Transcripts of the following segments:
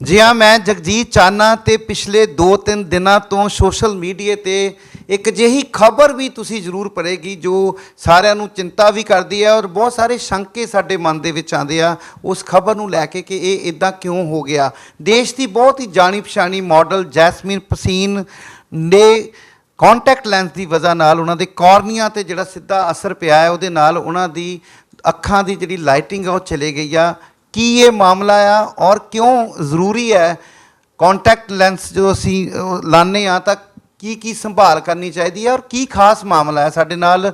ਜੀ ਹਾਂ, ਮੈਂ ਜਗਜੀਤ ਚਾਨਾ ਤੇ ਪਿਛਲੇ 2-3 ਦਿਨਾਂ ਤੋਂ ਸੋਸ਼ਲ ਮੀਡੀਆ ਤੇ ਇੱਕ ਜਿਹੀ ਖਬਰ ਵੀ ਤੁਸੀਂ ਜ਼ਰੂਰ ਪੜੇਗੀ ਜੋ ਸਾਰਿਆਂ ਨੂੰ ਚਿੰਤਾ ਵੀ ਕਰਦੀ ਹੈ ਔਰ ਬਹੁਤ ਸਾਰੇ ਸ਼ੰਕੇ ਸਾਡੇ ਮਨ ਦੇ ਵਿੱਚ ਆਉਂਦੇ ਆ। ਉਸ ਖਬਰ ਨੂੰ ਲੈ ਕੇ ਕਿ ਇਹ ਇਦਾਂ ਕਿਉਂ ਹੋ ਗਿਆ? ਦੇਸ਼ ਦੀ ਬਹੁਤ ਹੀ ਜਾਣੀ ਪਛਾਣੀ ਮਾਡਲ ਜੈਸਮੀਨ ਪਸੀਨ ਨੇ ਕੰਟੈਕਟ ਲੈਂਸ ਦੀ ਵਜ੍ਹਾ ਨਾਲ ਉਹਨਾਂ ਦੇ ਕਾਰਨੀਆ ਤੇ ਜਿਹੜਾ ਸਿੱਧਾ ਅਸਰ ਪਿਆ ਹੈ, ਉਹਦੇ ਨਾਲ ਉਹਨਾਂ ਦੀ ਅੱਖਾਂ ਦੀ ਜਿਹੜੀ ਲਾਈਟਿੰਗ ਆ, ਉਹ ਚਲੇ ਗਈ ਆ। ਕੀ ਇਹ ਮਾਮਲਾ ਆ ਔਰ ਕਿਉਂ ਜ਼ਰੂਰੀ ਹੈ ਕੰਟੈਕਟ ਲੈਂਸ ਜੋ ਅਸੀਂ ਉਹ ਲਾਉਂਦੇ ਆ ਤਾਂ ਕੀ ਕੀ ਸੰਭਾਲ ਕਰਨੀ ਚਾਹੀਦੀ ਹੈ ਔਰ ਕੀ ਖਾਸ ਮਾਮਲਾ ਹੈ ਸਾਡੇ ਨਾਲ?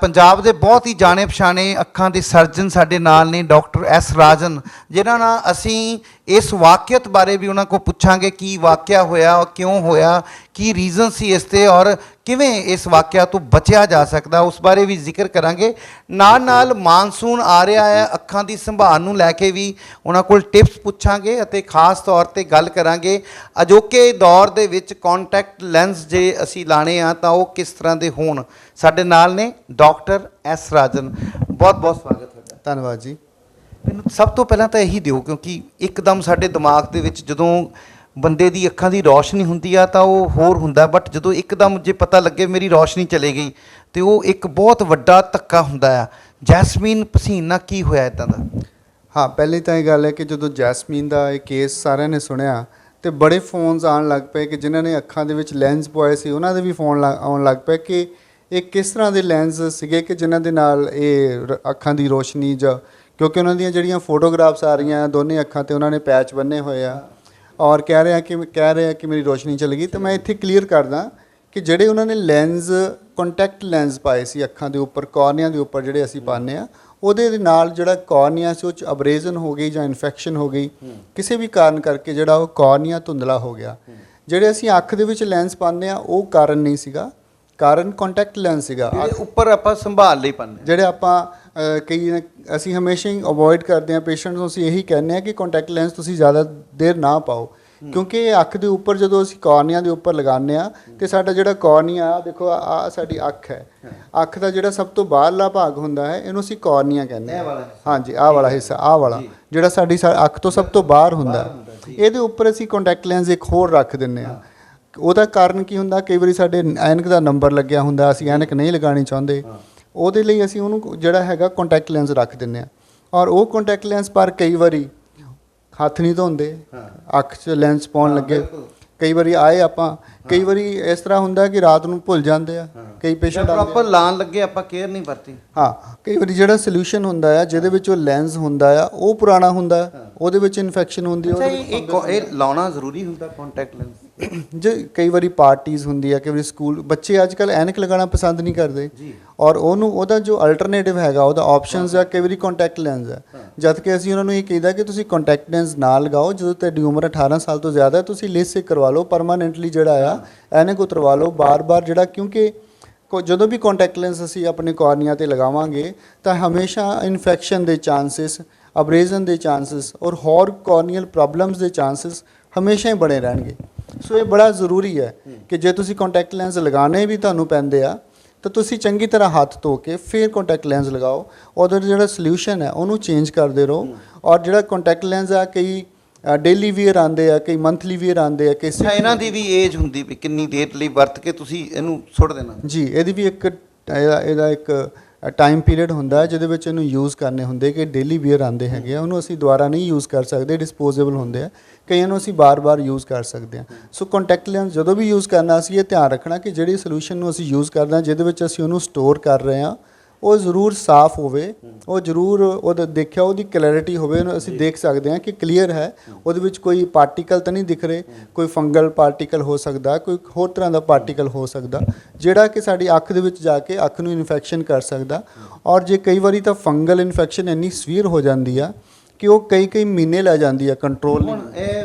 ਪੰਜਾਬ ਦੇ ਬਹੁਤ ਹੀ ਜਾਣੇ ਪਛਾਣੇ ਅੱਖਾਂ ਦੇ ਸਰਜਨ ਸਾਡੇ ਨਾਲ ਨੇ, ਡਾਕਟਰ ਐਸ ਰਾਜਨ, ਜਿਨ੍ਹਾਂ ਨਾਲ ਅਸੀਂ ਇਸ ਵਾਕਿਅਤ ਬਾਰੇ ਵੀ ਉਹਨਾਂ ਕੋਲ ਪੁੱਛਾਂਗੇ ਕੀ ਵਾਕਿਆ ਹੋਇਆ ਔਰ ਕਿਉਂ ਹੋਇਆ, ਕੀ ਰੀਜ਼ਨ ਸੀ ਇਸ ਤੇ ਔਰ ਕਿਵੇਂ ਇਸ ਵਾਕਿਆ ਤੋਂ ਬਚਿਆ ਜਾ ਸਕਦਾ, ਉਸ ਬਾਰੇ ਵੀ ਜ਼ਿਕਰ ਕਰਾਂਗੇ। ਨਾਲ ਨਾਲ ਮਾਨਸੂਨ ਆ ਰਿਹਾ ਹੈ, ਅੱਖਾਂ ਦੀ ਸੰਭਾਲ ਨੂੰ ਲੈ ਕੇ ਵੀ ਉਹਨਾਂ ਕੋਲ ਟਿਪਸ ਪੁੱਛਾਂਗੇ ਅਤੇ ਖਾਸ ਤੌਰ ਤੇ ਗੱਲ ਕਰਾਂਗੇ। ਅਜੋਕੇ ਦੌਰ ਦੇ ਵਿੱਚ ਕੰਟੈਕਟ ਲੈਂਸ ਜੇ ਅਸੀਂ ਲਾਣੇ ਆ, ਤਾਂ ਉਹ ਕਿਸ ਤਰ੍ਹਾਂ ਦੇ ਹੋਣ? ਸਾਡੇ ਨਾਲ ਨੇ ਡਾਕਟਰ ਐਸ ਰਾਜਨ। ਬਹੁਤ ਬਹੁਤ ਸਵਾਗਤ ਤੁਹਾਡਾ ਧੰਨਵਾਦ ਜੀ। ਮੈਨੂੰ ਸਭ ਤੋਂ ਪਹਿਲਾਂ ਤਾਂ ਇਹੀ ਦਿਓ, ਕਿਉਂਕਿ ਇੱਕਦਮ ਸਾਡੇ ਦਿਮਾਗ ਦੇ ਵਿੱਚ ਜਦੋਂ ਬੰਦੇ ਦੀ ਅੱਖਾਂ ਦੀ ਰੌਸ਼ਨੀ ਹੁੰਦੀ ਆ ਤਾਂ ਉਹ ਹੋਰ ਹੁੰਦਾ ਬਟ ਜਦੋਂ ਇੱਕਦਮ ਜੇ ਪਤਾ ਲੱਗੇ ਮੇਰੀ ਰੌਸ਼ਨੀ ਚਲੇ ਗਈ, ਤੇ ਉਹ ਇੱਕ ਬਹੁਤ ਵੱਡਾ ਧੱਕਾ ਹੁੰਦਾ ਆ। ਜੈਸਮੀਨ ਪਸੀਨਾ ਕੀ ਹੋਇਆ ਇਦਾਂ ਦਾ? ਹਾਂ, ਪਹਿਲੀ ਤਾਂ ਇਹ ਗੱਲ ਹੈ ਕਿ ਜਦੋਂ ਜੈਸਮੀਨ ਦਾ ਇਹ ਕੇਸ ਸਾਰਿਆਂ ਨੇ ਸੁਣਿਆ, ਤੇ ਬੜੇ ਫੋਨਸ ਆਉਣ ਲੱਗ ਪਏ ਕਿ ਜਿਨ੍ਹਾਂ ਨੇ ਅੱਖਾਂ ਦੇ ਵਿੱਚ ਲੈਂਸ ਪਵਾਏ ਸੀ, ਉਹਨਾਂ ਦੇ ਵੀ ਫੋਨ ਲਾ- ਆਉਣ ਲੱਗ ਪਏ ਕਿ ਇਹ ਕਿਸ ਤਰ੍ਹਾਂ ਦੇ ਲੈਂਸ ਸੀਗੇ ਕਿ ਜਿਨ੍ਹਾਂ ਦੇ ਨਾਲ ਇਹ ਅੱਖਾਂ ਦੀ ਰੋਸ਼ਨੀ ਜਾਂ ਕਿਉਂਕਿ ਉਹਨਾਂ ਦੀਆਂ ਜਿਹੜੀਆਂ ਫੋਟੋਗ੍ਰਾਫਸ ਆ ਰਹੀਆਂ ਦੋਨੇ ਅੱਖਾਂ ਤੇ ਉਹਨਾਂ ਨੇ ਪੈਚ ਬੰਨੇ ਹੋਏ ਆ। ਔਰ ਕਹਿ ਰਿਹਾ ਕਿ ਕਹਿ ਰਿਹਾ ਕਿ ਮੇਰੀ ਰੋਸ਼ਨੀ ਚਲੀ ਗਈ। ਤਾਂ ਮੈਂ ਇੱਥੇ ਕਲੀਅਰ ਕਰਦਾ ਕਿ ਜਿਹੜੇ ਉਹਨਾਂ ਨੇ ਲੈਂਸ ਕੰਟੈਕਟ ਲੈਂਸ ਪਾਏ ਸੀ ਅੱਖਾਂ ਦੇ ਉੱਪਰ ਕਾਰਨੀਆ ਦੇ ਉੱਪਰ ਜਿਹੜੇ ਅਸੀਂ ਪਾਉਂਦੇ ਆ ਉਹਦੇ ਦੇ ਨਾਲ ਜਿਹੜਾ ਕਾਰਨੀਆ ਸੀ ਉਹ ਚ ਅਬਰੇਜ਼ਨ ਹੋ ਗਈ ਜਾਂ ਇਨਫੈਕਸ਼ਨ ਹੋ ਗਈ। ਕਿਸੇ ਵੀ ਕਾਰਨ ਕਰਕੇ ਜਿਹੜਾ ਉਹ ਕਾਰਨੀਆ ਧੁੰਦਲਾ ਹੋ ਗਿਆ। ਜਿਹੜੇ ਅਸੀਂ ਅੱਖ ਦੇ ਵਿੱਚ ਲੈਂਸ ਪਾਉਂਦੇ ਆ ਉਹ ਕਾਰਨ ਨਹੀਂ ਸੀਗਾ। ਕਾਰਨ ਕੰਟੈਕਟ ਲੈਂਸ ਸੀਗਾ। ਉੱਪਰ ਆਪਾਂ ਸੰਭਾਲ ਲਈ ਪੰਨੇ ਜਿਹੜੇ ਆਪਾਂ ਕਈ ਅਸੀਂ ਹਮੇਸ਼ਾ ਹੀ ਅਵੋਇਡ ਕਰਦੇ ਹਾਂ ਪੇਸ਼ੈਂਟਸ ਨੂੰ ਅਸੀਂ ਇਹੀ ਕਹਿੰਦੇ ਹਾਂ ਕਿ ਕੰਟੈਕਟ ਲੈਂਸ ਤੁਸੀਂ ਜ਼ਿਆਦਾ ਦੇਰ ਨਾ ਪਾਓ। ਕਿਉਂਕਿ ਇਹ ਅੱਖ ਦੇ ਉੱਪਰ ਜਦੋਂ ਅਸੀਂ ਕਾਰਨੀਆ ਦੇ ਉੱਪਰ ਲਗਾਉਂਦੇ ਆ ਤੇ ਸਾਡਾ ਜਿਹੜਾ ਕਾਰਨੀਆ ਆ ਦੇਖੋ ਆ ਸਾਡੀ ਅੱਖ ਹੈ। ਅੱਖ ਦਾ ਜਿਹੜਾ ਸਭ ਤੋਂ ਬਾਹਰਲਾ ਭਾਗ ਹੁੰਦਾ ਹੈ ਇਹਨੂੰ ਅਸੀਂ ਕਾਰਨੀਆ ਕਹਿੰਦੇ ਹਿੱਸਾ। ਹਾਂਜੀ ਆਹ ਵਾਲਾ ਹਿੱਸਾ ਆਹ ਵਾਲਾ। ਜਿਹੜਾ ਸਾਡੀ ਅੱਖ ਤੋਂ ਸਭ ਤੋਂ ਬਾਹਰ ਹੁੰਦਾ। ਇਹਦੇ ਉੱਪਰ ਅਸੀਂ ਕੰਟੈਕਟ ਲੈਂਸ ਇੱਕ ਹੋਰ ਰੱਖ ਦਿੰਨੇ ਆ ਉਹਦਾ ਕਾਰਨ ਕੀ ਹੁੰਦਾ? ਕਈ ਵਾਰੀ ਸਾਡੇ ਐਨਕ ਦਾ ਨੰਬਰ ਲੱਗਿਆ ਹੁੰਦਾ ਅਸੀਂ ਐਨਕ ਨਹੀਂ ਲਗਾਉਣੀ ਚਾਹੁੰਦੇ। ਉਹਦੇ ਲਈ ਅਸੀਂ ਉਹਨੂੰ ਜਿਹੜਾ ਹੈਗਾ ਕੰਟੈਕਟ ਲੈਂਸ ਰੱਖ ਦਿੰਨੇ ਆ ਔਰ ਉਹ ਕੰਟੈਕਟ ਲੈਂਸ ਪਰ ਕਈ ਵਾਰੀ ਹੱਥ ਨਹੀਂ ਧੋਂਦੇ ਅੱਖ 'ਚ ਲੈਂਸ ਪਾਉਣ ਲੱਗੇ। ਕਈ ਵਾਰੀ ਆਏ ਆਪਾਂ ਕਈ ਵਾਰੀ ਇਸ ਤਰ੍ਹਾਂ ਹੁੰਦਾ ਕਿ ਰਾਤ ਨੂੰ ਭੁੱਲ ਜਾਂਦੇ ਆ ਕਈ ਪੇਸ਼ੈਂਟ ਆਉਂਦੇ ਆ। ਪ੍ਰੋਪਰ ਲਾਣ ਲੱਗੇ ਆਪਾਂ ਕੇਅਰ ਨਹੀਂ ਵਰਤੀ। ਹਾਂ ਕਈ ਵਾਰੀ ਜਿਹੜਾ ਸੋਲੂਸ਼ਨ ਹੁੰਦਾ ਆ ਜਿਹਦੇ ਵਿੱਚ ਉਹ ਲੈਂਸ ਹੁੰਦਾ ਆ ਉਹ ਪੁਰਾਣਾ ਹੁੰਦਾ ਉਹਦੇ ਵਿੱਚ ਇਨਫੈਕਸ਼ਨ ਹੁੰਦੀ ਹੈ ਇਹ ਲਾਉਣਾ ਜ਼ਰੂਰੀ ਹੁੰਦਾ ਕੰਟੈਕਟ ਲੈਂਸ ਜੇ ਕਈ ਵਾਰੀ ਪਾਰਟੀਆਂ ਹੁੰਦੀ ਆ ਕਈ ਵਾਰੀ ਸਕੂਲ ਬੱਚੇ ਅੱਜ ਕੱਲ ਐਨਕ ਲਗਾਉਣਾ ਪਸੰਦ ਨਹੀਂ ਕਰਦੇ। ਔਰ ਉਹਨੂੰ ਉਹਦਾ ਜੋ ਅਲਟਰਨੇਟਿਵ ਹੈਗਾ ਉਹਦਾ ਆਪਸ਼ਨਸ ਆ ਕਈ ਵਾਰੀ ਕੰਟੈਕਟ ਲੈਂਸ ਆ। ਜਦ ਕਿ ਅਸੀਂ ਉਹਨਾਂ ਨੂੰ ਇਹ ਕਹੀਦਾ ਕਿ ਤੁਸੀਂ ਕੰਟੈਕਟ ਲੈਂਸ ਨਾ ਲਗਾਓ ਜਦੋਂ ਤੁਹਾਡੀ ਉਮਰ 18 ਸਾਲ ਤੋਂ ਜ਼ਿਆਦਾ ਹੈ ਤੁਸੀਂ ਲੇਸਿਕ ਕਰਵਾ ਲਓ ਪਰਮਾਨੈਂਟਲੀ ਜਿਹੜਾ ਆ ਐਨਕ ਉਤਰਵਾ ਲਓ ਬਾਰ-ਬਾਰ ਜਿਹੜਾ ਕਿਉਂਕਿ ਜਦੋਂ ਵੀ ਕੰਟੈਕਟ ਲੈਂਸ ਅਸੀਂ ਆਪਣੇ ਕਾਰਨੀਆ ਤੇ ਲਗਾਵਾਂਗੇ ਤਾਂ ਹਮੇਸ਼ਾ ਇਨਫੈਕਸ਼ਨ ਦੇ ਚਾਂਸਸ ਅਬਰੇਜ਼ਨ ਦੇ ਚਾਂਸਸ ਔਰ ਹੋਰ ਕਾਰਨੀਅਲ ਪ੍ਰੋਬਲਮਸ ਦੇ ਚਾਂਸਸ ਹਮੇਸ਼ਾ ਹੀ ਬਣੇ ਰਹਿਣਗੇ। ਸੋ ਇਹ ਬੜਾ ਜ਼ਰੂਰੀ ਹੈ ਕਿ ਜੇ ਤੁਸੀਂ ਕੰਟੈਕਟ ਲੈਂਸ ਲਗਾਉਣੇ ਵੀ ਤੁਹਾਨੂੰ ਪੈਂਦੇ ਆ ਤਾਂ ਤੁਸੀਂ ਚੰਗੀ ਤਰ੍ਹਾਂ ਹੱਥ ਧੋ ਕੇ ਫਿਰ ਕੰਟੈਕਟ ਲੈਂਸ ਲਗਾਓ ਉਹਦਾ ਜਿਹੜਾ ਸੋਲੂਸ਼ਨ ਹੈ ਉਹਨੂੰ ਚੇਂਜ ਕਰਦੇ ਰਹੋ ਔਰ ਜਿਹੜਾ ਕੰਟੈਕਟ ਲੈਂਸ ਆ ਕਈ ਡੇਲੀ ਵੀਅਰ ਆਉਂਦੇ ਆ ਕਈ ਮੰਥਲੀ ਵੀਅਰ ਆਉਂਦੇ ਆ ਅੱਛਾ ਇਹਨਾਂ ਦੀ ਵੀ ਏਜ ਹੁੰਦੀ ਵੀ ਕਿੰਨੀ ਦੇਰ ਲਈ ਵਰਤ ਕੇ ਤੁਸੀਂ ਇਹਨੂੰ ਸੁੱਟ ਦੇਣਾ? ਜੀ ਇਹਦੀ ਵੀ ਇੱਕ ਇਹਦਾ ਇੱਕ ਟਾਈਮ ਪੀਰੀਅਡ ਹੁੰਦਾ ਹੈ ਜਿਹਦੇ ਵਿੱਚ ਇਹਨੂੰ ਯੂਜ਼ ਕਰਨੇ ਹੁੰਦੇ ਕਿ ਡੇਲੀ ਵੀਅਰ ਆਉਂਦੇ ਹੈਗੇ ਆ, ਉਹਨੂੰ ਅਸੀਂ ਦੁਬਾਰਾ ਨਹੀਂ ਯੂਜ਼ ਕਰ ਸਕਦੇ ਡਿਸਪੋਜ਼ੇਬਲ ਹੁੰਦੇ ਆ। ਕਈਆਂ ਨੂੰ ਅਸੀਂ ਬਾਰ-ਬਾਰ ਯੂਜ਼ ਕਰ ਸਕਦੇ ਹਾਂ ਸੋ ਕੰਟੈਕਟ ਲੈਂਸ ਜਦੋਂ ਵੀ ਯੂਜ਼ ਕਰਨਾ ਅਸੀਂ ਇਹ ਧਿਆਨ ਰੱਖਣਾ ਕਿ ਜਿਹੜੀ ਸੋਲੂਸ਼ਨ ਨੂੰ ਅਸੀਂ ਯੂਜ਼ ਕਰਦੇ ਹਾਂ ਜਿਹਦੇ ਵਿੱਚ ਅਸੀਂ ਉਹਨੂੰ ਸਟੋਰ ਕਰ ਰਹੇ ਹਾਂ ਉਹ ਜ਼ਰੂਰ ਸਾਫ਼ ਹੋਵੇ ਉਹ ਜ਼ਰੂਰ ਉਹਦਾ ਦੇਖਿਆ ਉਹਦੀ ਕਲੈਰਿਟੀ ਹੋਵੇ ਉਹਨੂੰ ਅਸੀਂ ਦੇਖ ਸਕਦੇ ਹਾਂ ਕਿ ਕਲੀਅਰ ਹੈ। ਉਹਦੇ ਵਿੱਚ ਕੋਈ ਪਾਰਟੀਕਲ ਤਾਂ ਨਹੀਂ ਦਿਖ ਰਹੇ ਕੋਈ ਫੰਗਲ ਪਾਰਟੀਕਲ ਹੋ ਸਕਦਾ ਕੋਈ ਹੋਰ ਤਰ੍ਹਾਂ ਦਾ ਪਾਰਟੀਕਲ ਹੋ ਸਕਦਾ ਜਿਹੜਾ ਕਿ ਸਾਡੀ ਅੱਖ ਦੇ ਵਿੱਚ ਜਾ ਕੇ ਅੱਖ ਨੂੰ ਇਨਫੈਕਸ਼ਨ ਕਰ ਸਕਦਾ। ਔਰ ਜੇ ਕਈ ਵਾਰੀ ਤਾਂ ਫੰਗਲ ਇਨਫੈਕਸ਼ਨ ਇੰਨੀ ਸਵੀਅਰ ਹੋ ਜਾਂਦੀ ਆ ਕਿ ਉਹ ਕਈ ਕਈ ਮਹੀਨੇ ਲੈ ਜਾਂਦੀ ਆ ਕੰਟਰੋਲ ਹੁਣ ਇਹ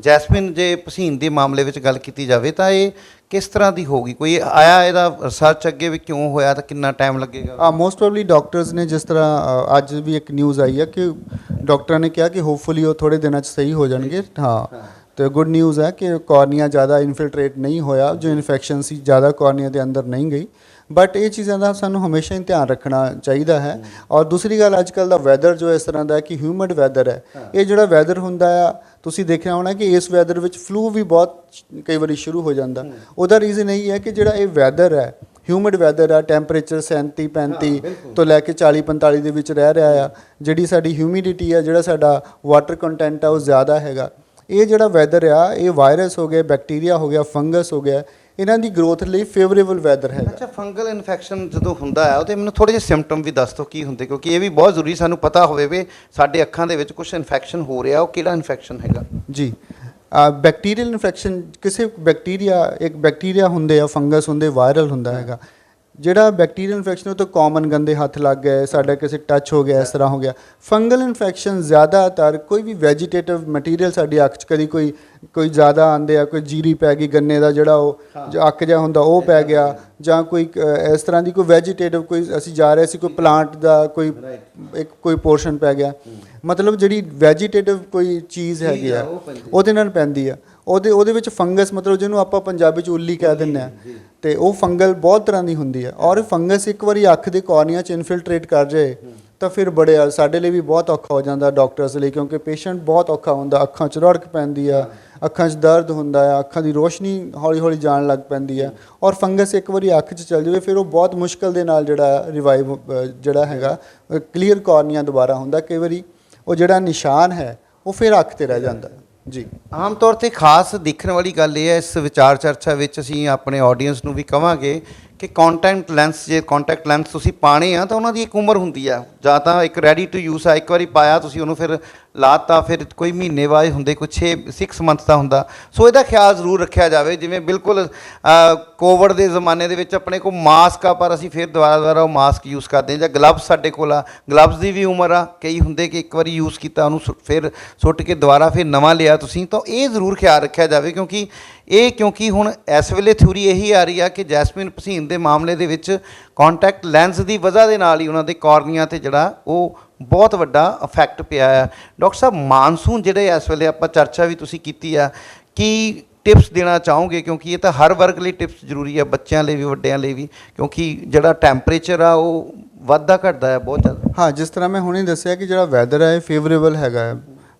ਜੈਸਮਿਨ ਜੇ ਪਸੀਨ ਦੇ ਮਾਮਲੇ ਵਿੱਚ ਗੱਲ ਕੀਤੀ ਜਾਵੇ ਤਾਂ ਇਹ ਕਿਸ ਤਰ੍ਹਾਂ ਦੀ ਹੋਗੀ ਕੋਈ ਆਇਆ ਇਹਦਾ ਰਿਸਰਚ ਅੱਗੇ ਵੀ ਕਿਉਂ ਹੋਇਆ ਤਾਂ ਕਿੰਨਾ ਟਾਈਮ ਲੱਗੇਗਾ? ਆ ਮੋਸਟ ਪ੍ਰੋਬਬਲੀ ਡਾਕਟਰਸ ਨੇ ਜਿਸ ਤਰ੍ਹਾਂ ਅੱਜ ਵੀ ਇੱਕ ਨਿਊਜ਼ ਆਈ ਹੈ ਕਿ ਡਾਕਟਰਾਂ ਨੇ ਕਿਹਾ ਕਿ ਹੋਪਫੁਲੀ ਉਹ ਥੋੜੇ ਦਿਨਾਂ 'ਚ ਸਹੀ ਹੋ ਜਾਣਗੇ। ਹਾਂ। ਤੇ ਗੁੱਡ ਨਿਊਜ਼ ਹੈ ਕਿ ਕਾਰਨੀਆ ਜ਼ਿਆਦਾ ਇਨਫਿਲਟਰੇਟ ਨਹੀਂ ਹੋਇਆ ਜੋ ਇਨਫੈਕਸ਼ਨ ਸੀ ਜ਼ਿਆਦਾ ਕਾਰਨੀਆ ਦੇ ਅੰਦਰ ਨਹੀਂ ਗਈ। ਬਟ ਇਹ ਚੀਜ਼ਾਂ ਦਾ ਸਾਨੂੰ ਹਮੇਸ਼ਾ ਹੀ ਧਿਆਨ ਰੱਖਣਾ ਚਾਹੀਦਾ ਹੈ। ਔਰ ਦੂਸਰੀ ਗੱਲ ਅੱਜ ਕੱਲ ਦਾ ਵੈਦਰ ਜੋ ਇਸ ਤਰ੍ਹਾਂ ਦਾ ਹੈ ਕਿ ਹਿਊਮਿਡ ਵੈਦਰ ਹੈ। ਇਹ ਜਿਹੜਾ ਵੈਦਰ ਹੁੰਦਾ ਆ ਤੁਸੀਂ ਦੇਖਿਆ ਹੋਣਾ ਕਿ ਇਸ ਵੈਦਰ ਵਿੱਚ ਫਲੂ ਵੀ ਬਹੁਤ ਕਈ ਵਾਰੀ ਸ਼ੁਰੂ ਹੋ ਜਾਂਦਾ। ਉਹਦਾ ਰੀਜ਼ਨ ਇਹ ਹੈ ਕਿ ਜਿਹੜਾ ਇਹ ਵੈਦਰ ਹੈ ਹਿਊਮਿਡ ਵੈਦਰ ਆ ਟੈਂਪਰੇਚਰ 37 35 ਤੋਂ ਲੈ ਕੇ 40 45 ਦੇ ਵਿੱਚ ਰਹਿ ਰਿਹਾ ਆ ਜਿਹੜੀ ਸਾਡੀ ਹਿਊਮਿਡਿਟੀ ਆ ਜਿਹੜਾ ਸਾਡਾ ਵਾਟਰ ਕੰਟੈਂਟ ਆ ਉਹ ਜ਼ਿਆਦਾ ਹੈਗਾ। ਇਹ ਜਿਹੜਾ ਵੈਦਰ ਆ ਇਹ ਵਾਇਰਸ ਹੋ ਗਿਆ ਬੈਕਟੀਰੀਆ ਹੋ ਗਿਆ ਫੰਗਸ ਹੋ ਗਿਆ ਇਹਨਾਂ ਦੀ ਗਰੋਥ ਲਈ ਫੇਵਰੇਬਲ ਵੈਦਰ ਹੈਗਾ। ਅੱਛਾ ਫੰਗਲ ਇਨਫੈਕਸ਼ਨ ਜਦੋਂ ਹੁੰਦਾ ਹੈ ਉਹਦੇ ਮੈਨੂੰ ਥੋੜੇ ਜਿਹੇ ਸਿੰਪਟਮ ਵੀ ਦੱਸ ਦਿਓ ਕੀ ਹੁੰਦੇ ਕਿਉਂਕਿ ਇਹ ਵੀ ਬਹੁਤ ਜ਼ਰੂਰੀ ਸਾਨੂੰ ਪਤਾ ਹੋਵੇ ਵੀ ਸਾਡੇ ਅੱਖਾਂ ਦੇ ਵਿੱਚ ਕੁਝ ਇਨਫੈਕਸ਼ਨ ਹੋ ਰਿਹਾ ਉਹ ਕਿਹੜਾ ਇਨਫੈਕਸ਼ਨ ਹੈਗਾ। ਜੀ ਬੈਕਟੀਰੀਅਲ ਇਨਫੈਕਸ਼ਨ ਕਿਸੇ ਬੈਕਟੀਰੀਆ ਇੱਕ ਬੈਕਟੀਰੀਆ ਹੁੰਦੇ ਆ ਫੰਗਸ ਹੁੰਦੇ ਵਾਇਰਲ ਹੁੰਦਾ ਹੈਗਾ। ਜਿਹੜਾ ਬੈਕਟੀਰੀਅਲ ਇਨਫੈਕਸ਼ਨ ਉਹ ਤਾਂ ਕਾਮਨ ਗੰਦੇ ਹੱਥ ਲੱਗ ਗਏ ਸਾਡਾ ਕਿਸੇ ਟੱਚ ਹੋ ਗਿਆ ਇਸ ਤਰ੍ਹਾਂ ਹੋ ਗਿਆ। ਫੰਗਲ ਇਨਫੈਕਸ਼ਨ ਜ਼ਿਆਦਾਤਰ ਕੋਈ ਵੀ ਵੈਜੀਟੇਟਿਵ ਮਟੀਰੀਅਲ ਸਾਡੀ ਅੱਖ 'ਚ ਕਦੀ ਕੋਈ ਕੋਈ ਜ਼ਿਆਦਾ ਆਂਦੇ ਆ ਕੋਈ ਜੀਰੀ ਪੈ ਗਈ ਗੰਨੇ ਦਾ ਜਿਹੜਾ ਉਹ ਜੋ ਅੱਖ ਜਿਹਾ ਹੁੰਦਾ ਉਹ ਪੈ ਗਿਆ ਜਾਂ ਕੋਈ ਇਸ ਤਰ੍ਹਾਂ ਦੀ ਕੋਈ ਵੈਜੀਟੇਟਿਵ ਕੋਈ ਅਸੀਂ ਜਾ ਰਹੇ ਸੀ ਕੋਈ ਪਲਾਂਟ ਦਾ ਕੋਈ ਇੱਕ ਕੋਈ ਪੋਰਸ਼ਨ ਪੈ ਗਿਆ। ਮਤਲਬ ਜਿਹੜੀ ਵੈਜੀਟੇਟਿਵ ਕੋਈ ਚੀਜ਼ ਹੈਗੀ ਆ। ਉਹਦੇ ਨਾਲ ਪੈਂਦੀ ਆ। ਉਹਦੇ ਉਹਦੇ ਵਿੱਚ ਫੰਗਸ ਮਤਲਬ ਜਿਹਨੂੰ ਆਪਾਂ ਪੰਜਾਬੀ ਚ ਉੱਲੀ ਕਹਿ ਦਿੰਦੇ ਆ ਤੇ ਉਹ ਫੰਗਲ ਬਹੁਤ ਤਰ੍ਹਾਂ ਦੀ ਹੁੰਦੀ ਆ ਔਰ ਫੰਗਸ ਇੱਕ ਵਾਰੀ ਅੱਖ ਦੇ ਕੋਰਨੀਆ ਚ ਇਨਫਿਲਟਰੇਟ ਕਰ ਜਾਏ ਤਾਂ ਫਿਰ ਬੜੇ ਸਾਡੇ ਲਈ ਵੀ ਬਹੁਤ ਔਖਾ ਹੋ ਜਾਂਦਾ ਡਾਕਟਰਸ ਲਈ ਕਿਉਂਕਿ ਪੇਸ਼ੈਂਟ ਬਹੁਤ ਔਖਾ ਹੁੰਦਾ। ਅੱਖਾਂ 'ਚ ਰੜਕ ਪੈਂਦੀ ਆ ਅੱਖਾਂ 'ਚ ਦਰਦ ਹੁੰਦਾ ਆ ਅੱਖਾਂ ਦੀ ਰੋਸ਼ਨੀ ਹੌਲੀ ਹੌਲੀ ਜਾਣ ਲੱਗ ਪੈਂਦੀ ਆ। ਔਰ ਫੰਗਸ ਇੱਕ ਵਾਰੀ ਅੱਖ 'ਚ ਚਲ ਜਾਵੇ ਫਿਰ ਉਹ ਬਹੁਤ ਮੁਸ਼ਕਲ ਦੇ ਨਾਲ ਜਿਹੜਾ ਰਿਵਾਈਵ ਜਿਹੜਾ ਹੈਗਾ ਕਲੀਅਰ ਕੋਰਨੀਆ ਦੁਬਾਰਾ ਹੁੰਦਾ। ਕਈ ਵਾਰੀ ਉਹ ਜਿਹੜਾ ਨਿਸ਼ਾਨ ਹੈ ਉਹ ਫਿਰ ਅੱਖ ਤੇ ਰਹਿ ਜਾਂਦਾ। ਜੀ। ਆਮ ਤੌਰ ਤੇ ਖਾਸ ਦੇਖਣ ਵਾਲੀ ਗੱਲ ਇਹ ਹੈ, ਇਸ ਵਿਚਾਰ ਚਰਚਾ ਵਿੱਚ ਅਸੀਂ ਆਪਣੇ ਆਡੀਅנס ਨੂੰ ਵੀ ਕਵਾਂਗੇ ਕਿ ਕੰਟੈਕਟ ਲੈਂਸ ਜੇ ਕੰਟੈਕਟ ਲੈਂਸ ਤੁਸੀਂ ਪਾਣੇ ਆ, ਤਾਂ ਉਹਨਾਂ ਦੀ ਇੱਕ ਉਮਰ ਹੁੰਦੀ ਆ। ਜਾਂ ਤਾਂ ਇੱਕ ਰੈਡੀ ਟੂ ਯੂਜ਼ ਆ, ਇੱਕ ਵਾਰੀ ਪਾਇਆ ਤੁਸੀਂ ਉਹਨੂੰ ਫਿਰ ਲਾਤਾ, ਫਿਰ ਕੋਈ ਮਹੀਨੇ ਬਾਅਦ ਹੁੰਦੇ ਕੁਛ 6 6 ਮੰਥ ਦਾ ਹੁੰਦਾ। ਸੋ ਇਹਦਾ ਖਿਆਲ ਜ਼ਰੂਰ ਰੱਖਿਆ ਜਾਵੇ, ਜਿਵੇਂ ਬਿਲਕੁਲ ਕੋਵਿਡ ਦੇ ਜ਼ਮਾਨੇ ਦੇ ਵਿੱਚ ਆਪਣੇ ਕੋਲ ਮਾਸਕ ਆ, ਪਰ ਅਸੀਂ ਫਿਰ ਦੁਬਾਰਾ ਦੁਬਾਰਾ ਉਹ ਮਾਸਕ ਯੂਜ਼ ਕਰਦੇ ਹਾਂ। ਜਾਂ ਗਲਵਸ ਸਾਡੇ ਕੋਲ ਆ। ਗਲਵਸ ਦੀ ਵੀ ਉਮਰ ਆ। ਕਈ ਹੁੰਦੇ ਕਿ ਇੱਕ ਵਾਰੀ ਯੂਜ਼ ਕੀਤਾ, ਉਹਨੂੰ ਸੁ- ਫਿਰ ਸੁੱਟ ਕੇ ਦੁਬਾਰਾ ਫਿਰ ਨਵਾਂ ਲਿਆ ਤੁਸੀਂ, ਤਾਂ ਇਹ ਜ਼ਰੂਰ ਖਿਆਲ ਰੱਖਿਆ ਜਾਵੇ, ਕਿਉਂਕਿ ਇਹ ਕਿਉਂਕਿ ਹੁਣ ਇਸ ਵੇਲੇ ਥਿਊਰੀ ਇਹੀ ਆ ਰਹੀ ਆ ਕਿ ਜੈਸਮਿਨ ਭਸੀਨ ਦੇ ਮਾਮਲੇ ਦੇ ਵਿੱਚ ਕੰਟੈਕਟ ਲੈਂਸ ਦੀ ਵਜ੍ਹਾ ਦੇ ਨਾਲ ਹੀ ਉਹਨਾਂ ਦੇ ਕਾਰਨੀਆ ਤੇ ਜਿਹੜਾ ਉਹ ਬਹੁਤ ਵੱਡਾ ਇਫੈਕਟ ਪਿਆ ਆ। ਡਾਕਟਰ ਸਾਹਿਬ, ਮਾਨਸੂਨ ਜਿਹੜੇ ਇਸ ਵੇਲੇ ਆਪਾਂ ਚਰਚਾ ਵੀ ਤੁਸੀਂ ਕੀਤੀ ਆ, ਕਿ ਟਿਪਸ ਦੇਣਾ ਚਾਹੋਗੇ? ਕਿਉਂਕਿ ਇਹ ਤਾਂ ਹਰ ਵਰਗ ਲਈ ਟਿਪਸ ਜ਼ਰੂਰੀ ਆ, ਬੱਚਿਆਂ ਲਈ ਵੀ, ਵੱਡਿਆਂ ਲਈ ਵੀ, ਕਿਉਂਕਿ ਜਿਹੜਾ ਟੈਂਪਰੇਚਰ ਆ ਉਹ ਵੱਧਦਾ ਘਟਦਾ ਹੈ ਬਹੁਤ ਜ਼ਿਆਦਾ। ਹਾਂ, ਜਿਸ ਤਰ੍ਹਾਂ ਮੈਂ ਹੁਣੇ ਦੱਸਿਆ ਕਿ ਜਿਹੜਾ ਵੈਦਰ ਹੈ ਇਹ ਫੇਵਰੇਬਲ ਹੈਗਾ ਹੈ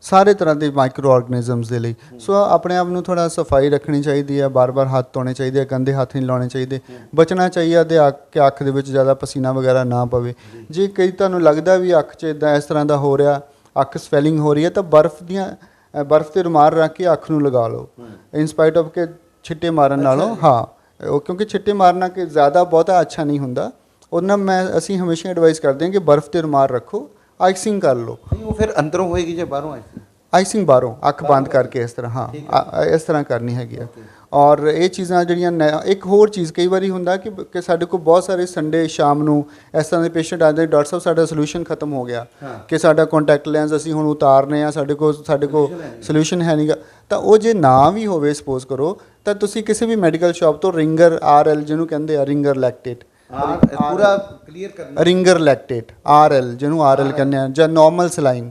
ਸਾਰੇ ਤਰ੍ਹਾਂ ਦੇ ਮਾਈਕਰੋ ਆਰਗੇਨਿਜ਼ਮਸ ਦੇ ਲਈ। ਸੋ ਆਪਣੇ ਆਪ ਨੂੰ ਥੋੜਾ ਸਫ਼ਾਈ ਰੱਖਣੀ ਚਾਹੀਦੀ ਹੈ ਬਾਰ-ਬਾਰ ਹੱਥ ਧੋਣੇ ਚਾਹੀਦੇ ਆ ਗੰਦੇ ਹੱਥ ਨਹੀਂ ਲਾਉਣੇ ਚਾਹੀਦੇ। ਬਚਣਾ ਚਾਹੀਦਾ ਤੇ ਅੱਖ ਕਿ ਅੱਖ ਦੇ ਵਿੱਚ ਜ਼ਿਆਦਾ ਪਸੀਨਾ ਵਗੈਰਾ ਨਾ ਪਵੇ। ਜੇ ਕਈ ਤੁਹਾਨੂੰ ਲੱਗਦਾ ਵੀ ਅੱਖ 'ਚ ਇਦਾਂ ਇਸ ਤਰ੍ਹਾਂ ਦਾ ਹੋ ਰਿਹਾ ਅੱਖ ਸਵੈਲਿੰਗ ਹੋ ਰਹੀ ਹੈ ਤਾਂ ਬਰਫ਼ ਦੀਆਂ ਬਰਫ਼ ਤੇ ਰੁਮਾਲ ਰੱਖ ਕੇ ਅੱਖ ਨੂੰ ਲਗਾ ਲਓ। ਇਨ ਸਪਾਈਟ ਆਫ ਕਿ ਛਿੱਟੇ ਮਾਰਨ ਨਾਲੋਂ ਹਾਂ ਉਹ ਕਿਉਂਕਿ ਛਿੱਟੇ ਮਾਰਨਾ ਕਿ ਜ਼ਿਆਦਾ ਬਹੁਤਾ ਅੱਛਾ ਨਹੀਂ ਹੁੰਦਾ। ਉਹਦੇ ਨਾਲ ਮੈਂ ਅਸੀਂ ਹਮੇਸ਼ਾ ਐਡਵਾਈਸ ਕਰਦੇ ਹਾਂ ਕਿ ਬਰਫ਼ ਤੇ ਰੁਮਾਲ ਰੱਖੋ। ਆਈਸਿੰਗ ਕਰ ਲਓ। ਨਹੀਂ, ਉਹ ਫਿਰ ਅੰਦਰੋਂ ਹੋਏਗੀ ਜੇ ਬਾਹਰੋਂ ਆਏਗੀ ਆਈਸਿੰਗ ਬਾਹਰੋਂ ਅੱਖ ਬੰਦ ਕਰਕੇ ਇਸ ਤਰ੍ਹਾਂ ਹਾਂ ਆ- ਇਸ ਤਰ੍ਹਾਂ ਕਰਨੀ ਹੈਗੀ ਆ। ਔਰ ਇਹ ਚੀਜ਼ਾਂ ਜਿਹੜੀਆਂ ਨੈ- ਇੱਕ ਹੋਰ ਚੀਜ਼ ਕਈ ਵਾਰੀ ਹੁੰਦਾ ਕਿ ਕਿ ਸਾਡੇ ਕੋਲ ਬਹੁਤ ਸਾਰੇ ਸੰਡੇ ਸ਼ਾਮ ਨੂੰ ਇਸ ਤਰ੍ਹਾਂ ਦੇ ਪੇਸ਼ੈਂਟ ਆਉਂਦੇ ਡਾਕਟਰ ਸਾਹਿਬ ਸਾਡਾ ਸੋਲੂਸ਼ਨ ਖਤਮ ਹੋ ਗਿਆ। ਕਿ ਸਾਡਾ ਕੰਟੈਕਟ ਲੈਂਸ ਅਸੀਂ ਹੁਣ ਉਤਾਰਨੇ ਆ ਸਾਡੇ ਕੋਲ ਸਾਡੇ ਕੋਲ ਸੋਲੂਸ਼ਨ ਹੈ ਨਹੀਂਗਾ ਤਾਂ ਉਹ ਜੇ ਨਾ ਵੀ ਹੋਵੇ ਸਪੋਜ਼ ਕਰੋ ਤਾਂ ਤੁਸੀਂ ਕਿਸੇ ਵੀ ਮੈਡੀਕਲ ਸ਼ਾਪ ਤੋਂ ਰਿੰਗਰ ਆਰਐਲ ਜਿਹਨੂੰ ਕਹਿੰਦੇ ਆ ਰਿੰਗਰ ਲੈਕਟੇਟ ਪੂਰਾ ਕਲੀਅਰ ਕਰਨਾ। ਰਿੰਗਰ ਲੈਕਟੇਟ ਆਰਐਲ ਜਿਹਨੂੰ ਆਰਐਲ ਕਹਿੰਦੇ ਆ ਜਾਂ ਨਾਰਮਲ ਸਲਾਈਨ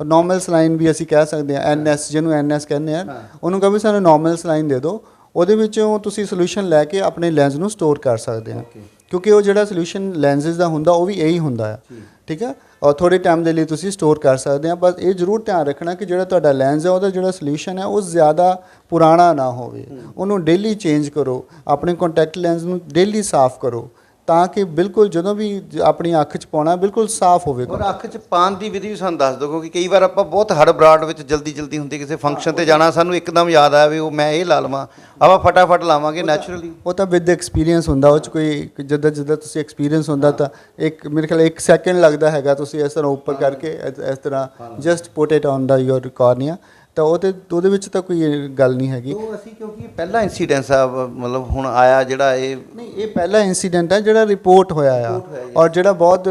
ਨਾਰਮਲ ਸਲਾਈਨ ਵੀ ਅਸੀਂ ਕਹਿ ਸਕਦੇ ਆ ਐਨਐਸ ਜਿਹਨੂੰ ਐਨਐਸ ਕਹਿੰਦੇ ਆ ਉਹਨੂੰ ਕਹੋ ਵੀ ਸਾਨੂੰ ਨਾਰਮਲ ਸਲਾਈਨ ਦੇ ਦਿਓ। ਉਹਦੇ ਵਿੱਚੋਂ ਤੁਸੀਂ ਸੋਲੂਸ਼ਨ ਲੈ ਕੇ ਆਪਣੇ ਲੈਂਸ ਨੂੰ ਸਟੋਰ ਕਰ ਸਕਦੇ ਆ ਕਿਉਂਕਿ ਉਹ ਜਿਹੜਾ ਸੋਲੂਸ਼ਨ ਲੈਂਸਸ ਦਾ ਹੁੰਦਾ ਉਹ ਵੀ ਇਹੀ ਹੁੰਦਾ ਆ ਠੀਕ ਆ ਔਰ ਥੋੜੇ ਟਾਈਮ ਦੇ ਲਈ ਤੁਸੀਂ ਸਟੋਰ ਕਰ ਸਕਦੇ ਆ ਬਸ ਇਹ ਜ਼ਰੂਰ ਧਿਆਨ ਰੱਖਣਾ ਕਿ ਜਿਹੜਾ ਤੁਹਾਡਾ ਲੈਂਸ ਹੈ ਉਹਦਾ ਜਿਹੜਾ ਸੋਲੂਸ਼ਨ ਹੈ ਉਹ ਜ਼ਿਆਦਾ ਪੁਰਾਣਾ ਨਾ ਹੋਵੇ। ਉਹਨੂੰ ਡੇਲੀ ਚੇਂਜ ਕਰੋ। ਆਪਣੇ ਕੰਟੈਕਟ ਲੈਂਸ ਨੂੰ ਡੇਲੀ ਸਾਫ਼ ਕਰੋ। ਤਾਂ ਕਿ ਬਿਲਕੁਲ ਜਦੋਂ ਵੀ ਆਪਣੀ ਅੱਖ 'ਚ ਪਾਉਣਾ ਬਿਲਕੁਲ ਸਾਫ਼ ਹੋਵੇ ਔਰ ਅੱਖ 'ਚ ਪਾਣ ਦੀ ਵਿਧੀ ਵੀ ਸਾਨੂੰ ਦੱਸ ਦਿਓ ਕਿਉਂਕਿ ਕਈ ਵਾਰ ਆਪਾਂ ਬਹੁਤ ਹੜਬੜਾਹਟ ਵਿੱਚ ਜਲਦੀ ਜਲਦੀ ਹੁੰਦੀ ਕਿਸੇ ਫੰਕਸ਼ਨ ਤੇ ਜਾਣਾ ਸਾਨੂੰ ਇੱਕਦਮ ਯਾਦ ਆਇਆ ਵੀ ਉਹ ਮੈਂ ਇਹ ਲਾ ਲਵਾਂ ਆਪਾਂ ਫਟਾਫਟ ਲਾਵਾਂਗੇ ਨੈਚੁਰਲੀ ਉਹ ਤਾਂ ਵਿਦ ਐਕਸਪੀਰੀਅੰਸ ਹੁੰਦਾ ਉਹ 'ਚ ਕੋਈ ਜਿੱਦਾਂ ਜਿੱਦਾਂ ਤੁਸੀਂ ਐਕਸਪੀਰੀਅੰਸ ਹੁੰਦਾ ਤਾਂ ਇੱਕ ਮੇਰੇ ਖਿਆਲ ਇੱਕ ਸੈਕਿੰਡ ਲੱਗਦਾ ਹੈਗਾ ਤੁਸੀਂ ਇਸ ਤਰ੍ਹਾਂ ਉੱਪਰ ਕਰਕੇ ਇਸ ਤਰ੍ਹਾਂ just put it on the your cornea ਤਾਂ ਉਹਦੇ ਉਹਦੇ ਵਿੱਚ ਤਾਂ ਕੋਈ ਗੱਲ ਨਹੀਂ ਹੈਗੀ। ਉਹ ਅਸੀਂ ਕਿਉਂਕਿ ਪਹਿਲਾ ਇਨਸੀਡੈਂਸ ਆ ਮਤਲਬ ਹੁਣ ਆਇਆ ਜਿਹੜਾ ਇਹ ਨਹੀਂ ਇਹ ਪਹਿਲਾ ਇਨਸੀਡੈਂਟ ਹੈ ਜਿਹੜਾ ਰਿਪੋਰਟ ਹੋਇਆ ਆ। ਔਰ ਜਿਹੜਾ ਬਹੁਤ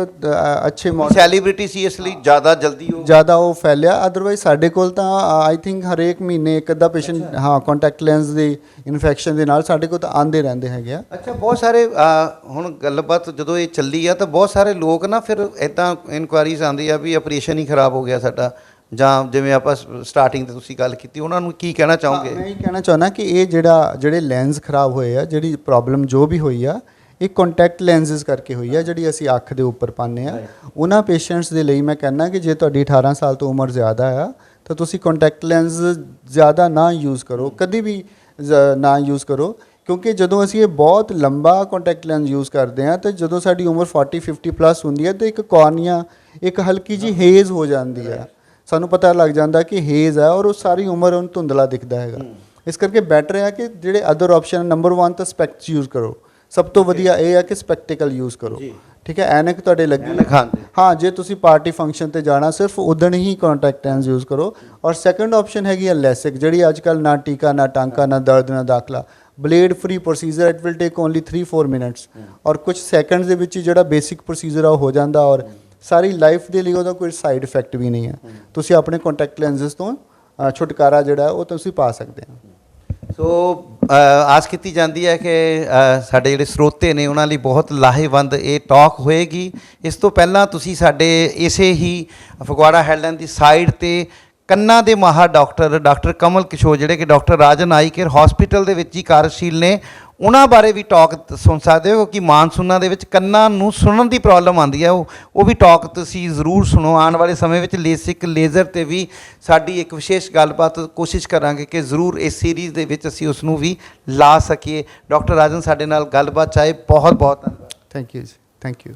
ਅੱਛੇ ਸੈਲੀਬ੍ਰਿਟੀ ਸੀ ਇਸ ਲਈ ਜ਼ਿਆਦਾ ਜਲਦੀ ਉਹ ਜ਼ਿਆਦਾ ਉਹ ਫੈਲਿਆ। ਅਦਰਵਾਈਜ਼ ਸਾਡੇ ਕੋਲ ਤਾਂ ਆਈ ਥਿੰਕ ਹਰੇਕ ਮਹੀਨੇ ਇੱਕ ਅੱਧਾ ਪੇਸ਼ੈਂਟ ਹਾਂ ਕੰਟੈਕਟ ਲੈਂਸ ਦੀ ਇਨਫੈਕਸ਼ਨ ਦੇ ਨਾਲ ਸਾਡੇ ਕੋਲ ਤਾਂ ਆਂਦੇ ਰਹਿੰਦੇ ਹੈਗੇ ਆ। ਅੱਛਾ ਬਹੁਤ ਸਾਰੇ ਹੁਣ ਗੱਲਬਾਤ ਜਦੋਂ ਇਹ ਚੱਲੀ ਆ ਤਾਂ ਬਹੁਤ ਸਾਰੇ ਲੋਕ ਨਾ ਫਿਰ ਇਦਾਂ ਇਨਕੁਆਇਰੀਜ਼ ਆਉਂਦੀ ਆ ਵੀ ਆਪਰੇਸ਼ਨ ਹੀ ਖਰਾਬ ਹੋ ਗਿਆ ਸਾਡਾ। ਜਾਂ ਜਿਵੇਂ ਆਪਾਂ ਸਟਾਰਟਿੰਗ ਤੇ ਤੁਸੀਂ ਗੱਲ ਕੀਤੀ ਉਹਨਾਂ ਨੂੰ ਕੀ ਕਹਿਣਾ ਚਾਹੋਗੇ? ਮੈਂ ਇਹ ਕਹਿਣਾ ਚਾਹੁੰਦਾ ਕਿ ਇਹ ਜਿਹੜਾ ਜਿਹੜੇ ਲੈਂਸ ਖਰਾਬ ਹੋਏ ਆ ਜਿਹੜੀ ਪ੍ਰੋਬਲਮ ਜੋ ਵੀ ਹੋਈ ਆ ਇੱਕ ਕੰਟੈਕਟ ਲੈਂਸਸ ਕਰਕੇ ਹੋਈ ਹੈ। ਜਿਹੜੀ ਅਸੀਂ ਅੱਖ ਦੇ ਉੱਪਰ ਪਾਉਂਦੇ ਆ। ਉਹਨਾਂ ਪੇਸ਼ੈਂਟਸ ਦੇ ਲਈ ਮੈਂ ਕਹਿੰਦਾ ਕਿ ਜੇ ਤੁਹਾਡੀ 18 ਸਾਲ ਤੋਂ ਉਮਰ ਜ਼ਿਆਦਾ ਆ ਤਾਂ ਤੁਸੀਂ ਕੰਟੈਕਟ ਲੈਂਸ ਜ਼ਿਆਦਾ ਨਾ ਯੂਜ਼ ਕਰੋ। ਕਦੀ ਵੀ ਨਾ ਯੂਜ਼ ਕਰੋ ਕਿਉਂਕਿ ਜਦੋਂ ਅਸੀਂ ਇਹ ਬਹੁਤ ਲੰਬਾ ਕੰਟੈਕਟ ਲੈਂਸ ਯੂਜ਼ ਕਰਦੇ ਆ ਤਾਂ ਜਦੋਂ ਸਾਡੀ ਉਮਰ 40 50 ਪਲੱਸ ਹੁੰਦੀ ਹੈ ਤਾਂ ਇੱਕ ਕੋਰਨੀਆ ਇੱਕ ਹਲਕੀ ਜੀ ਹੇਜ਼ ਹੋ ਜਾਂਦੀ ਹੈ ਸਾਨੂੰ ਪਤਾ ਲੱਗ ਜਾਂਦਾ ਕਿ ਹੇਜ਼ ਹੈ ਔਰ ਉਹ ਸਾਰੀ ਉਮਰ ਉਹਨੂੰ ਧੁੰਦਲਾ ਦਿਖਦਾ ਹੈਗਾ। ਇਸ ਕਰਕੇ ਬੈਟਰ ਹੈ ਕਿ ਜਿਹੜੇ ਅਦਰ ਆਪਸ਼ਨ ਨੰਬਰ 1 ਤਾਂ ਸਪੈਕਟਸ ਯੂਜ਼ ਕਰੋ। ਸਭ ਤੋਂ ਵਧੀਆ ਇਹ ਹੈ ਕਿ ਸਪੈਕਟੀਕਲ ਯੂਜ਼ ਕਰੋ। ਠੀਕ ਹੈ ਐਨਕ ਤੁਹਾਡੇ ਲੱਗੀ। ਹਾਂ ਜੇ ਤੁਸੀਂ ਪਾਰਟੀ ਫੰਕਸ਼ਨ ਤੇ ਜਾਣਾ ਸਿਰਫ ਉਦਣ ਹੀ ਕੰਟੈਕਟ ਲੈਂਸ ਯੂਜ਼ ਕਰੋ। ਔਰ ਸੈਕੰਡ ਆਪਸ਼ਨ ਹੈਗੀ ਹੈ ਲੈਸਿਕ ਜਿਹੜੀ ਅੱਜ ਕੱਲ ਨਾ ਟੀਕਾ ਨਾ ਟਾਂਕਾ ਨਾ ਦਰਦ ਨਾ ਦਾਖਲਾ। Blade free procedure it will take only 3-4 minutes ਔਰ ਕੁਝ ਸੈਕਿੰਡਸ ਦੇ ਵਿੱਚ ਹੀ ਜਿਹੜਾ ਬੇਸਿਕ ਪ੍ਰੋਸੀਜਰ ਆ ਉਹ ਹੋ ਜਾਂਦਾ ਔਰ ਸਾਰੀ ਲਾਈਫ ਦੇ ਲਈ ਉਹਦਾ ਕੋਈ ਸਾਈਡ ਇਫੈਕਟ ਵੀ ਨਹੀਂ ਹੈ। ਤੁਸੀਂ ਆਪਣੇ ਕੰਟੈਕਟ ਲੈਂਸਸ ਤੋਂ ਛੁਟਕਾਰਾ ਜਿਹੜਾ ਹੈ ਉਹ ਤੁਸੀਂ ਪਾ ਸਕਦੇ ਹੋ। ਸੋ ਆਸ ਕੀਤੀ ਜਾਂਦੀ ਹੈ ਕਿ ਸਾਡੇ ਜਿਹੜੇ ਸਰੋਤੇ ਨੇ ਉਹਨਾਂ ਲਈ ਬਹੁਤ ਲਾਹੇਵੰਦ ਇਹ ਟਾਕ ਹੋਏਗੀ। ਇਸ ਤੋਂ ਪਹਿਲਾਂ ਤੁਸੀਂ ਸਾਡੇ ਇਸੇ ਹੀ ਫਗਵਾੜਾ ਹੈਡਲਾਈਨ ਦੀ ਸਾਈਡ ਤੇ ਕੰਨਾਂ ਦੇ ਮਾਹਰ ਡਾਕਟਰ ਡਾਕਟਰ ਕਮਲ ਕਿਸ਼ੋਰ, ਜਿਹੜੇ ਕਿ doctor Rajan eye care hospital ਦੇ ਵਿੱਚ ਹੀ ਕਾਰਜਸ਼ੀਲ ਨੇ, ਉਹਨਾਂ ਬਾਰੇ ਵੀ ਟਾਕ ਸੁਣ ਸਕਦੇ ਹੋ ਕਿ ਮਾਨਸੂਨਾਂ ਦੇ ਵਿੱਚ ਕੰਨਾਂ ਨੂੰ ਸੁਣਨ ਦੀ ਪ੍ਰੋਬਲਮ ਆਉਂਦੀ ਹੈ, ਉਹ ਉਹ ਵੀ ਟਾਕ ਤੁਸੀਂ ਜ਼ਰੂਰ ਸੁਣੋ। ਆਉਣ ਵਾਲੇ ਸਮੇਂ ਵਿੱਚ ਲੇਸਿਕ ਲੇਜ਼ਰ ਤੇ ਵੀ ਸਾਡੀ ਇੱਕ ਵਿਸ਼ੇਸ਼ ਗੱਲਬਾਤ ਕੋਸ਼ਿਸ਼ ਕਰਾਂਗੇ ਕਿ ਜ਼ਰੂਰ ਇਸ ਸੀਰੀਜ਼ ਦੇ ਵਿੱਚ ਅਸੀਂ ਉਸ ਨੂੰ ਵੀ ਲਾ ਸਕੀਏ। ਡਾਕਟਰ ਰਾਜਨ, ਸਾਡੇ ਨਾਲ ਗੱਲਬਾਤ ਚਾਹੇ ਬਹੁਤ ਬਹੁਤ ਧੰਨਵਾਦ। ਥੈਂਕ ਯੂ ਜੀ ਥੈਂਕ ਯੂ